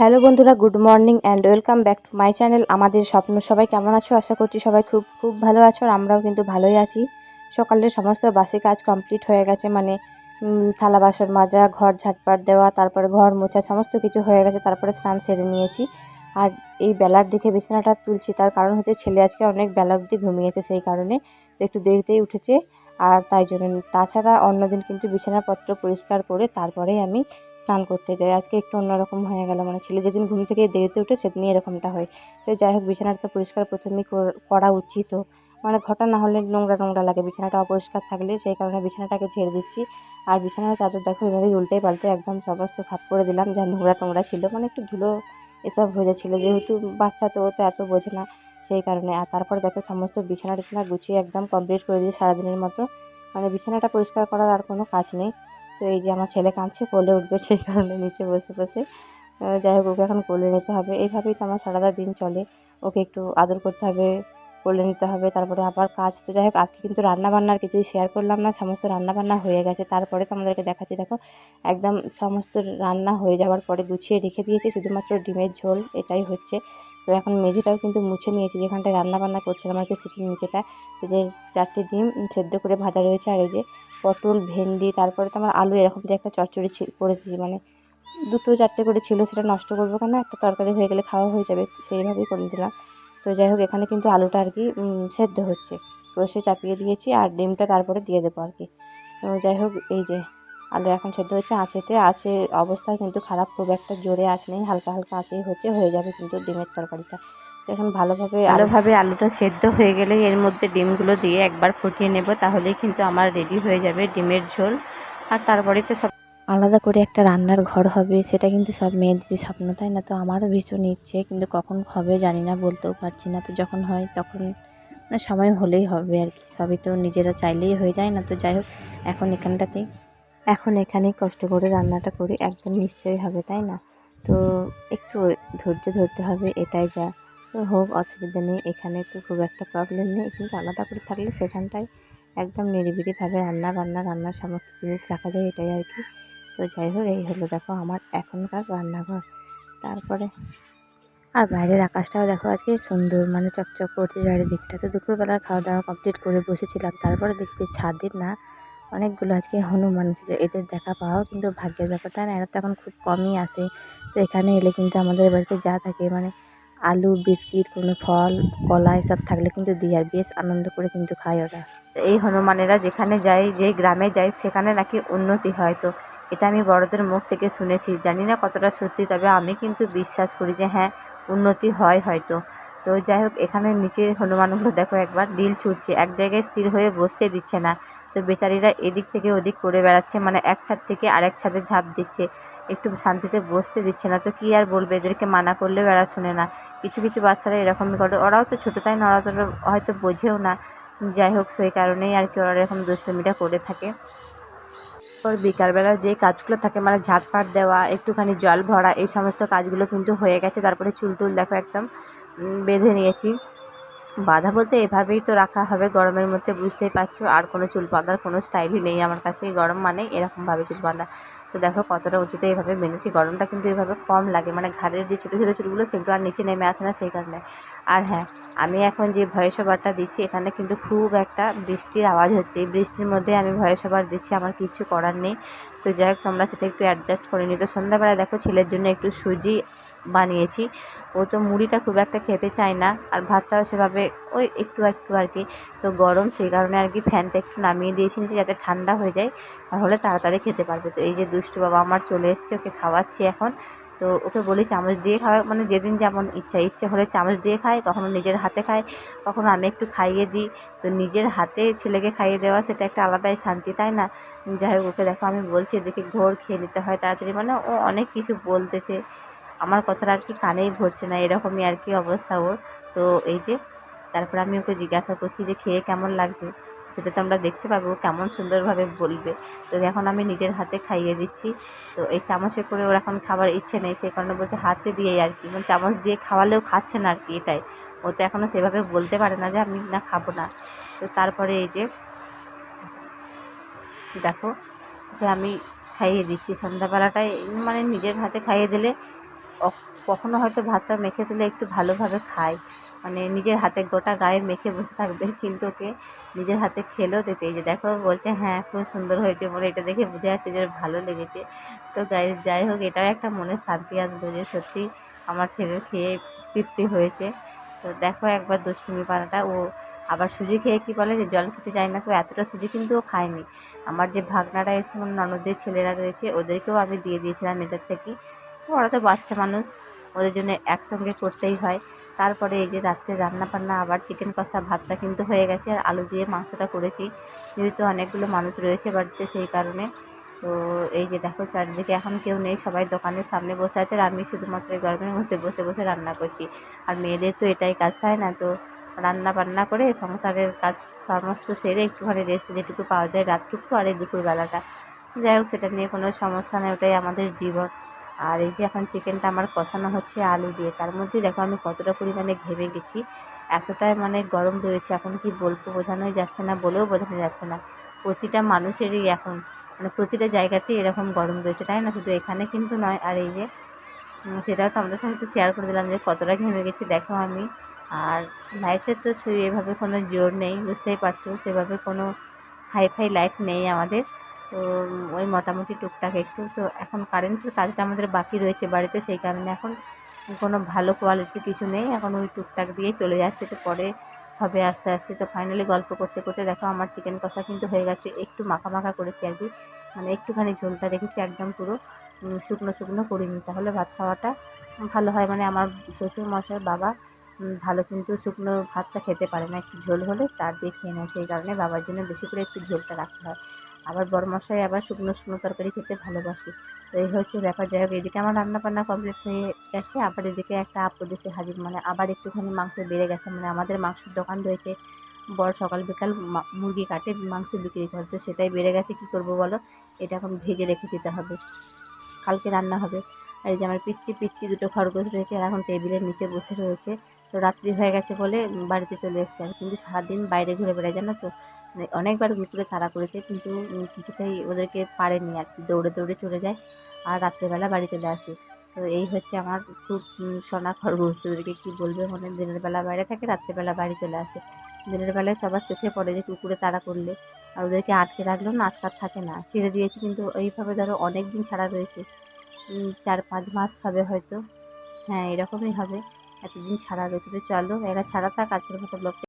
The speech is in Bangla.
হ্যালো বন্ধুরা, good morning and welcome back to my channel. আমাদের স্বপ্ন, সবাই কেমন আছো? আশা করছি সবাই খুব খুব ভালো আছো আর আমরাও কিন্তু ভালোই আছি। সকালের সমস্ত বাসি কাজ কমপ্লিট হয়ে গেছে মানে থালা বাসন মাজা, ঘর ঝাটপাট দেওয়া, তারপরে ঘর মোছা, সমস্ত কিছু হয়ে গেছে, তারপরে স্নান সেরে নিয়েছি। আর এই বেলার দিকে বিছানাটা তুলছি, তার কারণ হচ্ছে ছেলে আজকে অনেক বেলা অবধি ঘুমিয়েছে সেই কারণে, তো একটু দেরিতেই উঠেছে। আর তাই জন্য, তাছাড়া অন্যদিন কিন্তু বিছানাপত্র পরিষ্কার করে তারপরেই আমি স্নান করতে যাই। আজকে একটু অন্যরকম হয়ে গেল মানে ছেলে যেদিন ঘুম থেকে দেরিতে উঠে সেদিনই এরকমটা হয়। তো যাই হোক, বিছানাটা তো পরিষ্কার প্রথমেই কর- উচিত। মানে ঘটা না হলে নোংরা নোংরা লাগে। বিছানাটা অপরিষ্কার থাকলে সেই কারণে বিছানাটাকে ঝেড়ে দিচ্ছি। আর বিছানার চাদর দেখো, এভাবেই উল্টে পাল্টে একদম সমস্ত সাফ করে দিলাম। যা নোংরা টোংরা ছিল মানে একটু ধুলো এসব হয়ে যাচ্ছিল যেহেতু বাচ্চা তো তো এত বোঝে না সেই কারণে। আর তারপর দেখো, সমস্ত বিছানা টিছানা গুছিয়ে একদম কমপ্লিট করে দিয়ে সারাদিনের মতো। মানে বিছানাটা পরিষ্কার করার আর কোনো কাজ নেই। তো এই যে আমার ছেলে কাঁদছে, কোলে উঠবে সেই কারণে নিচে বসে বসে। যাই হোক, ওকে এখন কোলে নিতে হবে। এইভাবেই তো আমার সারাটা দিন চলে। ওকে একটু আদর করতে হবে, কোলে নিতে হবে। তারপরে আবার কাজ তো যাই হোক, আজকে কিন্তু রান্না বান্নার কিছুই শেয়ার করলাম না। সমস্ত রান্নাবান্না হয়ে গেছে। তারপরে তো আমাদেরকে দেখাচ্ছি, দেখো, একদম সমস্ত রান্না হয়ে যাওয়ার পরে গুছিয়ে রেখে দিয়েছি। শুধুমাত্র ডিমের ঝোল, এটাই হচ্ছে। তো এখন মেঝেটাও কিন্তু মুছে নিয়েছি। যেখানটায় রান্নাবান্না করছিলাম আর কি, সিটির নিচেটা। যে চারটে ডিম, সেদ্ধ করে ভাজা রয়েছে। আর এই যে পটল, ভেন্ডি, তারপরে তো আমার আলু এরকম যে একটা চচ্চড়ি করেছি মানে দুটো চারটে করে ছিল, সেটা নষ্ট করব কেন? একটা তরকারি হয়ে গেলে খাওয়া হয়ে যাবে, সেইভাবেই করে দিলাম। তো যাই হোক, এখানে কিন্তু আলুটা আর কি সেদ্ধ হচ্ছে। কষে চাপিয়ে দিয়েছি আর ডিমটা তারপরে দিয়ে দেবো আর কি। তো যাই হোক, এই যে আলু এখন সেদ্ধ হচ্ছে, আঁচেতে আছে অবস্থা কিন্তু খারাপ, খুব একটা জোরে আঁচ নেই, হালকা হালকা আঁচেই হচ্ছে, হয়ে যাবে কিন্তু ডিমের তরকারিটা। এখন ভালোভাবে ভালোভাবে আলুটা সেদ্ধ হয়ে গেলে এর মধ্যে ডিমগুলো দিয়ে একবার ফুটিয়ে নেব, তাহলেই কিন্তু আমার রেডি হয়ে যাবে ডিমের ঝোল। আর তারপরে তো সব আলাদা করে একটা রান্নার ঘর হবে, সেটা কিন্তু সব মেয়েদেরই স্বপ্ন, তাই না? তো আমারও ভীষণ ইচ্ছে, কিন্তু কখন হবে জানি না, বলতেও পারছি না। তো যখন হয় তখন মানে সময় হলেই হবে আর কি, সবই তো নিজেরা চাইলেই হয়ে যায় না। তো যাই হোক, এখন এখানটাতেই, এখন এখানেই কষ্ট করে রান্নাটা করি, একদম নিশ্চয়ই হবে, তাই না? তো একটু ধৈর্য ধরতে হবে, এটাই যা। হোক অসুবিধা নেই এখানে তো খুব একটা প্রবলেম নেই, কিন্তু আলাদা করে থাকলে সেখানটায় একদম নিরিবিলিভাবে রান্না বান্না, রান্নার সমস্ত জিনিস রাখা যায়, এটাই আর কি। তো যাই হোক, এই হলো দেখো আমার এখনকার রান্নাঘর। তারপরে আর বাইরের আকাশটাও দেখো আজকে সুন্দর মানে চকচক করছে চারিদিকটা। তো দুপুরবেলা খাওয়া দাওয়া কমপ্লিট করে বসেছিলাম। তারপরে দেখছি ছাদের না অনেকগুলো আজকে হনুমান এসেছে, এদের দেখা পাওয়াও কিন্তু ভাগ্যের ব্যাপার। তাই না? এরা তো এখন খুব কমই আসে। তো এখানে এলে কিন্তু আমাদের বাড়িতে যা থাকে মানে আলু, বিস্কিট, কোনো ফল, কলা, এসব থাকলে কিন্তু দিই আর বেশ আনন্দ করে কিন্তু খায় ওরা। এই হনুমানেরা যেখানে যায়, যে গ্রামে যায়, সেখানে নাকি উন্নতি হয়। তো এটা আমি বড়দের মুখ থেকে শুনেছি। জানি না কতটা সত্যি, তবে আমি কিন্তু বিশ্বাস করি যে হ্যাঁ উন্নতি হয় হয়তো। তো যাই হোক, এখানে নিচে হনুমানগুলো দেখো একবার ডিল ছুটছে। এক জায়গায় স্থির হয়ে বসতে দিচ্ছে না। তো বেচারিরা এদিক থেকে ওদিক করে বেড়াচ্ছে মানে এক ছাদ থেকে আরেক ছাদে ঝাঁপ দিচ্ছে। একটু শান্তিতে বসতে দিচ্ছে না, তো কী আর বলবে? এদেরকে মানা করলেও এরা শোনে না। কিছু কিছু বাচ্চারা এরকমই করে। ওরাও তো ছোটো, তাই না? ওরা তো হয়তো বোঝেও না। যাই হোক, সেই কারণেই আর কি ওরা এরকম দুষ্টুমিটা করে থাকে। পর বিকালবেলা যে কাজগুলো থাকে মানে ঝাঁটফাট দেওয়া, একটুখানি জল ভরা, এই সমস্ত কাজগুলো কিন্তু হয়ে গেছে। তারপরে চুল টুল দেখো একদম বেঁধে নিয়েছি। বাঁধা বলতে এভাবেই তো রাখা হবে। গরমের মধ্যে বুঝতেই পারছ, আর কোনো চুল বাঁধার কোনো স্টাইলই নেই আমার কাছে। গরম মানে এরকমভাবে চুল বাঁধা তো দেখো কতটা উঁচুতে এভাবে বেঁধেছি। গরমটা কিন্তু এভাবে কম লাগে। মানে ঘাড়ের যে ছোটো ছোটো চুলগুলো সেগুলো আর নিচে নেমে আসে না সেই কারণে। আর হ্যাঁ আমি এখন যে ভয়েস ওভারটা দিচ্ছি, এখানে কিন্তু খুব একটা বৃষ্টির আওয়াজ হচ্ছে। এই বৃষ্টির মধ্যে আমি ভয়েস ওভার দিচ্ছি, আমার কিছু করার নেই। তো যাই হোক, তোমরা সেটা একটু অ্যাডজাস্ট করে নিই তো সন্ধ্যাবেলা দেখো ছেলের জন্য একটু সুজি বানিয়েছি। ও তো মুড়িটা খুব একটা খেতে চায় না, আর ভাতটাও সেভাবে ওই একটু একটু আর কি। তো গরম সেই কারণে আর কি ফ্যানটা একটু নামিয়ে দিয়েছি নিচে যাতে ঠান্ডা হয়ে যায়, তাহলে তাড়াতাড়ি খেতে পারবে। তো এই যে দুষ্টু বাবা আমার চলে এসছে, ওকে খাওয়াচ্ছি এখন। তো ওকে বলি চামচ দিয়ে খাওয়া মানে যেদিন যেমন ইচ্ছা, ইচ্ছে হলে চামচ দিয়ে খায়, কখনো নিজের হাতে খায়, কখনো আমি একটু খাইয়ে দিই। তো নিজের হাতে ছেলেকে খাইয়ে দেওয়া সেটা একটা আলাদাই শান্তি, তাই না? যাই হোক, ওকে দেখো আমি বলছি এদিকে ঘোর খেয়ে নিতে হয় তাড়াতাড়ি। মানে ও অনেক কিছু বলতেছে। আমার কথাটা আর কি কানেই ভরছে না, এরকমই আর কি অবস্থা ওর। তো এই যে, তারপর আমি ওকে জিজ্ঞাসা করছি যে খেয়ে কেমন লাগছে? সেটা তো আমরা দেখতে পাবো কেমন সুন্দরভাবে বলবে। তো এখন আমি নিজের হাতে খাইয়ে দিচ্ছি। তো এই চামচে করে ওর এখন খাবার ইচ্ছে নেই, সেই কারণে বলছে হাতে দিয়েই আর কি। মানে চামচ দিয়ে খাওয়ালেও খাচ্ছে না আর কি এটাই। ও তো এখনও সেভাবে বলতে পারে না যে আমি না খাব না। তো তারপরে এই যে, দেখো যে আমি খাইয়ে দিচ্ছি সন্ধ্যাবেলাটায়। মানে নিজের হাতে খাইয়ে দিলে কখনো হয়তো ভাতটা মেখে দিলে একটু ভালোভাবে খায়। মানে নিজের হাতে গোটা গায়ে মেখে বসে থাকবে, কিন্তু ওকে নিজের হাতে খেলেও দিতে। যে দেখো বলছে হ্যাঁ খুব সুন্দর হয়েছে বলে এটা দেখে বোঝা যাচ্ছে যে ভালো লেগেছে। তো গাই যাই হোক, এটাও একটা মনে শান্তি আসবে যে সত্যি আমার ছেলের খেয়ে তৃপ্তি হয়েছে। তো দেখো একবার দুষ্টুমি পানাটা ও আবার সুজি খেয়ে কী বলে যে, জল খেতে যায় না তো এতটা সুজি কিন্তু ও খায়নি। আমার যে ভাগনারা এসে আমার ননদের ছেলেরা রয়েছে, ওদেরকেও আমি দিয়ে দিয়েছিলাম এদের থেকে। ওরা তো বাচ্চা মানুষ, ওদের জন্য একসঙ্গে করতেই হয়। তারপরে এই যে রাত্রে রান্না বান্না আবার চিকেন কষা, ভাতটা কিন্তু হয়ে গেছে, আর আলু দিয়ে মাংসটা করেছি। যেহেতু অনেকগুলো মানুষ রয়েছে বাড়িতে সেই কারণে। তো এই যে দেখো, চারিদিকে এখন কেউ নেই, সবাই দোকানের সামনে বসে আছে, আর আমি শুধুমাত্র এই গরমের মধ্যে বসে বসে রান্না করছি। আর মেয়েদের তো এটাই কাজ, তাই না? তো রান্না বান্না করে সংসারের কাজ সমস্ত সেরে একটুখানি রেস্ট যেটুকু পাওয়া যায় রাতটুকু আর এই দুপুরবেলাটা। যাই হোক, সেটা নিয়ে কোনো সমস্যা নেই, ওটাই আমাদের জীবন। আর এই যে এখন চিকেনটা আমার কষানো হচ্ছে আলু দিয়ে। তার মধ্যে দেখো আমি কতটা পরিমাণে ঘেমে গেছি। এতটাই মানে গরম রয়েছে এখন কি বলব, বোঝানোই যাচ্ছে না, বলেও বোঝানো যাচ্ছে না। প্রতিটা মানুষেরই এখন মানে প্রতিটা জায়গাতেই এরকম গরম রয়েছে, তাই না? শুধু এখানে কিন্তু নয়, আর এই যে সেটাও তোমাদের সঙ্গে একটু শেয়ার করে দিলাম যে কতটা ঘেমে গেছি, দেখো আমি। আর লাইফের তো সেই এভাবে কোনো জোর নেই, বুঝতেই পারছ? সেভাবে কোনো হাই ফাই লাইফ নেই আমাদের। তো ওই মোটামুটি টুকটাক একটু, তো এখন কারেন্টের কাজটা আমাদের বাকি রয়েছে বাড়িতে, সেই কারণে এখন কোনো ভালো কোয়ালিটির কিছু নেই, এখন ওই টুকটাক দিয়েই চলে যাচ্ছে, তো পরে হবে আস্তে আস্তে। তো ফাইনালি গল্প করতে করতে দেখো আমার চিকেন কষা কিন্তু হয়ে গেছে, একটু মাখা মাখা করেছি আর কি মানে একটুখানি ঝোলটা রেখেছি একদম পুরো শুকনো শুকনো করিনি, তাহলে ভাত খাওয়াটা ভালো হয় মানে আমার শ্বশুর মশাই বাবা ভালো কিন্তু শুকনো ভাতটা খেতে পারে না, একটু ঝোল হলে তার দিয়ে খেয়ে নেয়, সেই কারণে বাবার জন্য বেশি করে একটু ঝোলটা রাখতে হয়। আবার বড় মশাই আবার শুকনো শুকনো তরকারি খেতে ভালোবাসে। তো এই হচ্ছে ব্যাপার। যাই হোক, এদিকে আমার রান্না বান্না কমপ্লিট হয়ে গেছে। আবার এদিকে একটা আপদ এসে হাজির। মানে আবার একটুখানি মাংস বেড়ে গেছে। মানে আমাদের মাংসের দোকান রয়েছে। বড় সকাল বিকাল মুরগি কাটে, মাংস বিক্রি করে। তো সেটাই বেড়ে গেছে। কী করব বলো? এটা এখন ভেজে রেখে দিতে হবে। কালকে রান্না হবে। আর এই যে আমার পিচ্ছি পিচ্ছি দুটো খরগোশ রয়েছে। আর এখন টেবিলের নিচে বসে রয়েছে। তো রাত্রি হয়ে গেছে বলে বাড়িতে চলে এসেছে আর কিন্তু সারাদিন বাইরে ঘুরে বেড়ায়, জানো তো? মানে অনেকবার ঘুরে তাড়া করেছে, কিন্তু কিছুতেই ওদেরকে পারেনি আর কি। দৌড়ে দৌড়ে চলে যায় আর রাত্রেবেলা বাড়ি চলে আসে। তো এই হচ্ছে আমার খুব সোনা খরগোশ। ওদেরকে কী বলবে মানে? দিনের বেলা বাইরে থাকে, রাত্রেবেলা বাড়ি চলে আসে। দিনের বেলায় সবার চোখে পড়ে যে কুকুরে তাড়া করলে। আর ওদেরকে আটকে রাখলেও না, আটকার থাকে না। ছেড়ে দিয়েছি, কিন্তু এইভাবে ধরো অনেক দিন ছাড়া রয়েছে। চার পাঁচ মাস হবে হয়তো। হ্যাঁ এরকমই হবে। এতদিন ছাড়া রেখেছে চলো এরা ছাড়া থাক আজকের মতো ব্লগটা